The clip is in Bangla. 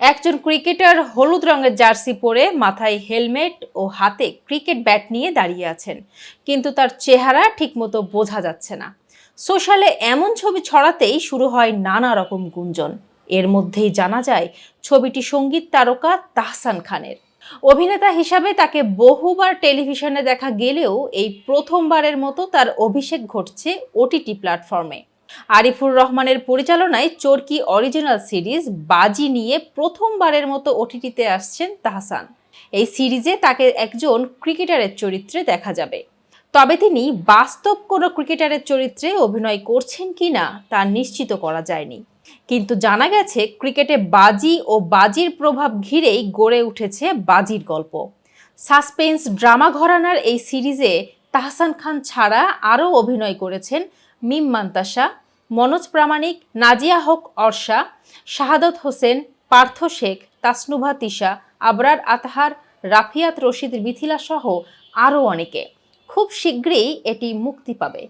একজন ক্রিকেটার হলুদ রঙের জার্সি পরে মাথায় হেলমেট ও হাতে ক্রিকেট ব্যাট নিয়ে দাঁড়িয়ে আছেন। কিন্তু তার চেহারা ঠিকমতো বোঝা যাচ্ছে না। সোশ্যালে এমন ছবি ছড়াতেই শুরু হয় নানা রকম গুঞ্জন। এর মধ্যেই জানা যায়, ছবিটি সংগীত তারকা তাহসান খানের। অভিনেতা হিসাবে তাকে বহুবার টেলিভিশনে দেখা গেলেও এই প্রথমবারের মতো তার অভিষেক ঘটছে ওটিটি প্ল্যাটফর্মে। আরিফুর রহমানের পরিচালনায় চরকি অরিজিনাল সিরিজ বাজি নিয়ে প্রথমবারের মতো ওটিটিতে আসছেন তাহসান। এই সিরিজে তাকে একজন ক্রিকেটারের চরিত্রে দেখা যাবে। তবে তিনি বাস্তব কোনো ক্রিকেটারের চরিত্রে অভিনয় করছেন কিনা তা নিশ্চিত করা যায়নি। কিন্তু জানা গেছে, ক্রিকেটে বাজি ও বাজির প্রভাব ঘিরেই গড়ে উঠেছে বাজির গল্প। সাসপেন্স ড্রামা ঘরানার এই সিরিজে তাহসান খান ছাড়া আরও অভিনয় করেছেন মিম মান্তাসা, মনোজ প্রামাণিক, নাজিয়া হক অর্ষা, শাহাদত হোসেন, পার্থ শেখ, তাসনুভা তিশা, আবরার আতাহার, রাফিয়াত রশিদ, মিথিলা সহ আরও অনেকে। খুব শীঘ্রই এটি মুক্তি পাবে।